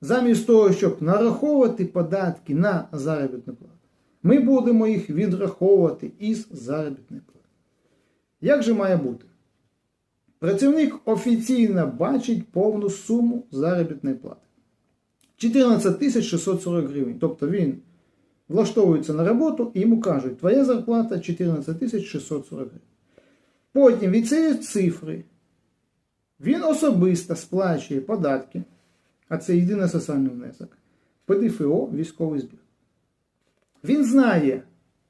замість того, щоб нараховувати податки на заробітну плату, ми будемо їх відраховувати із заробітної плати. Як же має бути? Працівник офіційно бачить повну суму заробітної плати. 14 640 гривень. Тобто він влаштовується на роботу і йому кажуть, твоя зарплата 14 640 гривень. Потім від цієї цифри він особисто сплачує податки, а це єдиний соціальний внесок, ПДФО, військовий збір. Він знає,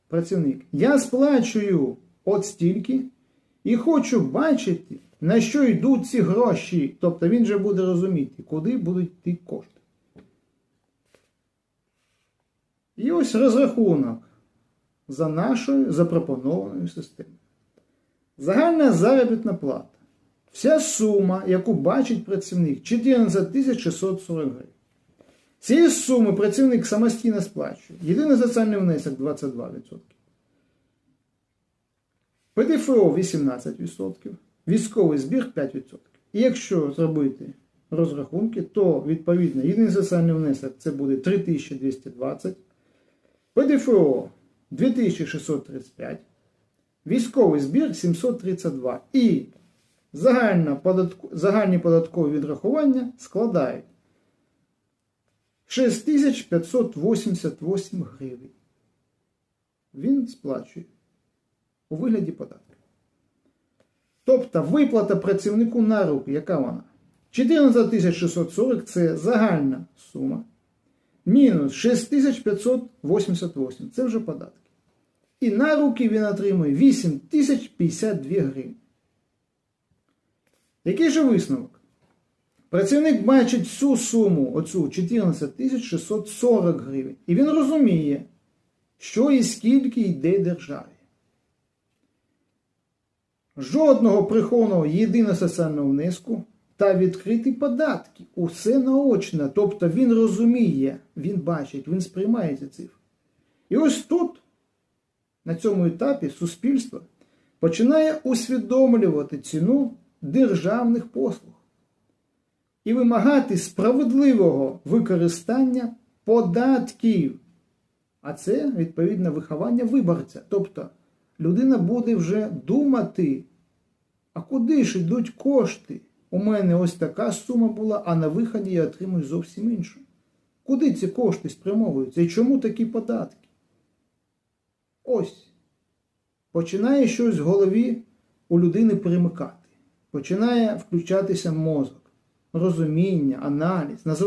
працівник, я сплачую от стільки і хочу бачити, на що йдуть ці гроші. Тобто він же буде розуміти, куди будуть йти кошти. І ось розрахунок за нашою запропонованою системою. Загальна заробітна плата. Вся сума, яку бачить працівник, 14 640 гривень. Цієї суми працівник самостійно сплачує. Єдиний соціальний внесок 22%. ПДФО 18%, військовий збір 5%. І якщо зробити розрахунки, то відповідно єдиний соціальний внесок це буде 3220, ПДФО 2635, військовий збір 732 і податку, загальні податкові відрахування складають 6588 гривень. Він сплачує у вигляді податку. Тобто виплата працівнику на руки, яка вона? 14 640 це загальна сума. Мінус 6588 це вже податки. І на руки він отримує 8052 гривні. Який же висновок? Працівник бачить всю суму, оцю 14 640 гривень. І він розуміє, що і скільки йде державі. Жодного прихованого єдиного соціального внеску та відкриті податки. Усе наочно. Тобто він розуміє, він бачить, він сприймає ці цифри. І ось тут, на цьому етапі, суспільство починає усвідомлювати ціну державних послуг і вимагати справедливого використання податків. А це відповідне виховання виборця. Тобто людина буде вже думати, а куди ж йдуть кошти? У мене ось така сума була, а на виході я отримую зовсім іншу. Куди ці кошти спрямовуються і чому такі податки? Ось. Починає щось в голові у людини перемикати. Починає включатися мозок, розуміння, аналіз. Називає